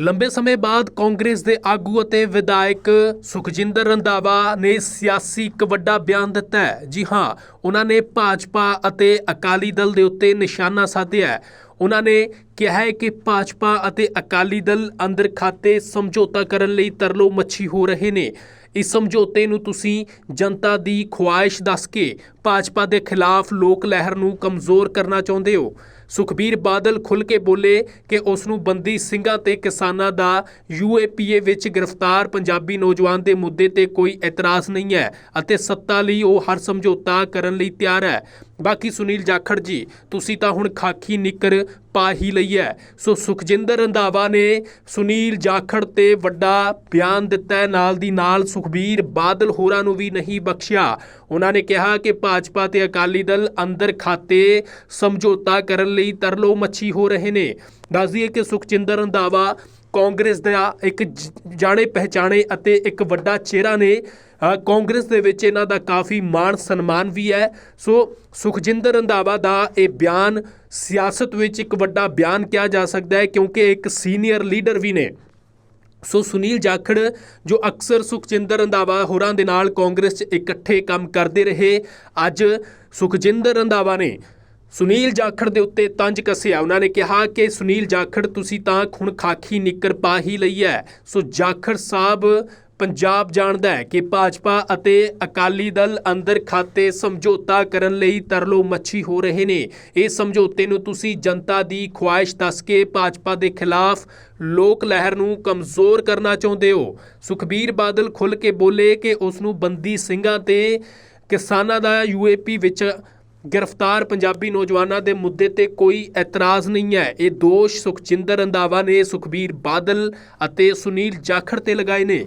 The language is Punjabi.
ਲੰਬੇ ਸਮੇਂ ਬਾਅਦ ਕਾਂਗਰਸ ਦੇ ਆਗੂ ਅਤੇ ਵਿਧਾਇਕ ਸੁਖਜਿੰਦਰ ਰੰਧਾਵਾ ਨੇ ਸਿਆਸੀ ਇੱਕ ਵੱਡਾ ਬਿਆਨ ਦਿੱਤਾ ਹੈ। ਜੀ ਹਾਂ, ਉਹਨਾਂ ਨੇ ਭਾਜਪਾ ਅਤੇ ਅਕਾਲੀ ਦਲ ਦੇ ਉੱਤੇ ਨਿਸ਼ਾਨਾ ਸਾਧਿਆ ਹੈ। ਉਹਨਾਂ ਨੇ ਕਿਹਾ ਹੈ ਕਿ ਭਾਜਪਾ ਅਤੇ ਅਕਾਲੀ ਦਲ ਅੰਦਰ ਖਾਤੇ ਸਮਝੌਤਾ ਕਰਨ ਲਈ ਤਰਲੋ ਮੱਛੀ ਹੋ ਰਹੇ ਨੇ। ਇਸ ਸਮਝੌਤੇ ਨੂੰ ਤੁਸੀਂ ਜਨਤਾ ਦੀ ਖੁਆਇਸ਼ ਦੱਸ ਕੇ ਭਾਜਪਾ ਦੇ ਖਿਲਾਫ ਲੋਕ ਲਹਿਰ ਨੂੰ ਕਮਜ਼ੋਰ ਕਰਨਾ ਚਾਹੁੰਦੇ ਹੋ। ਸੁਖਬੀਰ ਬਾਦਲ ਖੁੱਲ ਕੇ ਬੋਲੇ ਕਿ ਉਸ ਨੂੰ ਬੰਦੀ ਸਿੰਘਾਂ ਤੇ ਕਿਸਾਨਾਂ ਦਾ ਯੂਏਪੀਏ ਵਿੱਚ ਗ੍ਰਿਫਤਾਰ ਪੰਜਾਬੀ ਨੌਜਵਾਨ ਦੇ ਮੁੱਦੇ ਤੇ ਕੋਈ ਇਤਰਾਜ਼ ਨਹੀਂ ਹੈ ਅਤੇ ਸੱਤਾ ਲਈ ਉਹ ਹਰ ਸਮਝੌਤਾ ਕਰਨ ਲਈ ਤਿਆਰ ਹੈ। ਬਾਕੀ ਸੁਨੀਲ ਜਾਖੜ ਜੀ, ਤੁਸੀਂ ਤਾਂ ਹੁਣ ਖਾਕੀ ਨਿੱਕਰ ਪਾ ਹੀ ਲਈ ਹੈ ਸੋ ਸੁਖਜਿੰਦਰ ਰੰਧਾਵਾ ਨੇ ਸੁਨੀਲ ਜਾਖੜ ਤੇ ਵੱਡਾ ਬਿਆਨ ਦਿੱਤਾ ਨਾਲ ਦੀ ਨਾਲ ਸੁਖਬੀਰ ਬਾਦਲ ਹੋਰਾਂ ਨੂੰ ਵੀ ਨਹੀਂ ਬਖਸ਼ਿਆ। ਉਹਨਾਂ ਨੇ ਕਿਹਾ ਕਿ ਭਾਜਪਾ ਤੇ ਅਕਾਲੀ ਦਲ ਅੰਦਰ ਖਾਤੇ ਸਮਝੌਤਾ ਕਰਨ ਲਈ ਤਰਲੋ ਮੱਛੀ ਹੋ ਰਹੇ ਨੇ। ਦੱਸਦੀਏ ਕਿ ਸੁਖਜਿੰਦਰ ਰੰਧਾਵਾ ਕਾਂਗਰਸ ਦਾ ਇੱਕ ਜ- ਜਾਣੇ ਪਹਿਚਾਣੇ ਅਤੇ ਇੱਕ ਵੱਡਾ ਚਿਹਰਾ ਨੇ। ਕਾਂਗਰਸ ਦੇ ਵਿੱਚ ਇਹਨਾਂ ਦਾ ਕਾਫੀ ਮਾਣ ਸਨਮਾਨ ਵੀ ਹੈ। ਸੋ ਸੁਖਜਿੰਦਰ ਰੰਧਾਵਾ ਦਾ ਇਹ ਬਿਆਨ ਸਿਆਸਤ ਵਿੱਚ ਇੱਕ ਵੱਡਾ ਬਿਆਨ ਕਿਹਾ ਜਾ ਸਕਦਾ ਹੈ ਕਿਉਂਕਿ ਇੱਕ ਸੀਨੀਅਰ ਲੀਡਰ ਵੀ ਨੇ। ਸੋ ਸੁਨੀਲ ਜਾਖੜ, ਜੋ ਅਕਸਰ ਸੁਖਜਿੰਦਰ ਰੰਧਾਵਾ ਹੋਰਾਂ ਦੇ ਨਾਲ ਕਾਂਗਰਸ 'ਚ ਇਕੱਠੇ ਕੰਮ ਕਰਦੇ ਰਹੇ, ਅੱਜ ਸੁਖਜਿੰਦਰ ਰੰਧਾਵਾ ਨੇ ਸੁਨੀਲ ਜਾਖੜ ਦੇ ਉੱਤੇ ਤੰਜ ਕੱਸਿਆ। ਉਹਨਾਂ ਨੇ ਕਿਹਾ ਕਿ ਸੁਨੀਲ ਜਾਖੜ, ਤੁਸੀਂ ਤਾਂ ਹੁਣ ਖਾਕੀ ਨਿੱਕਰ ਪਾ ਹੀ ਲਈ ਹੈ ਸੋ ਜਾਖੜ ਸਾਹਿਬ ਪੰਜਾਬ ਜਾਣਦਾ ਹੈ ਕਿ ਭਾਜਪਾ ਅਤੇ ਅਕਾਲੀ ਦਲ ਅੰਦਰ ਖਾਤੇ ਸਮਝੌਤਾ ਕਰਨ ਲਈ ਤਰਲੋ ਮੱਛੀ ਹੋ ਰਹੇ ਨੇ। ਇਹ ਸਮਝੌਤੇ ਨੂੰ ਤੁਸੀਂ ਜਨਤਾ ਦੀ ਖੁਆਇਸ਼ ਦੱਸ ਕੇ ਭਾਜਪਾ ਦੇ ਖਿਲਾਫ ਲੋਕ ਲਹਿਰ ਨੂੰ ਕਮਜ਼ੋਰ ਕਰਨਾ ਚਾਹੁੰਦੇ ਹੋ। ਸੁਖਬੀਰ ਬਾਦਲ ਖੁੱਲ ਕੇ ਬੋਲੇ ਕਿ ਉਸ ਨੂੰ ਬੰਦੀ ਸਿੰਘਾਂ ਤੇ ਕਿਸਾਨਾਂ ਦਾ ਯੂਏਪੀ ਵਿੱਚ ਗ੍ਰਿਫਤਾਰ ਪੰਜਾਬੀ ਨੌਜਵਾਨਾਂ ਦੇ ਮੁੱਦੇ ਤੇ ਕੋਈ ਇਤਰਾਜ਼ ਨਹੀਂ ਹੈ। ਇਹ ਦੋਸ਼ ਸੁਖਜਿੰਦਰ ਰੰਧਾਵਾ ਨੇ ਸੁਖਬੀਰ ਬਾਦਲ ਅਤੇ ਸੁਨੀਲ ਜਾਖੜ ਤੇ ਲਗਾਏ ਨੇ।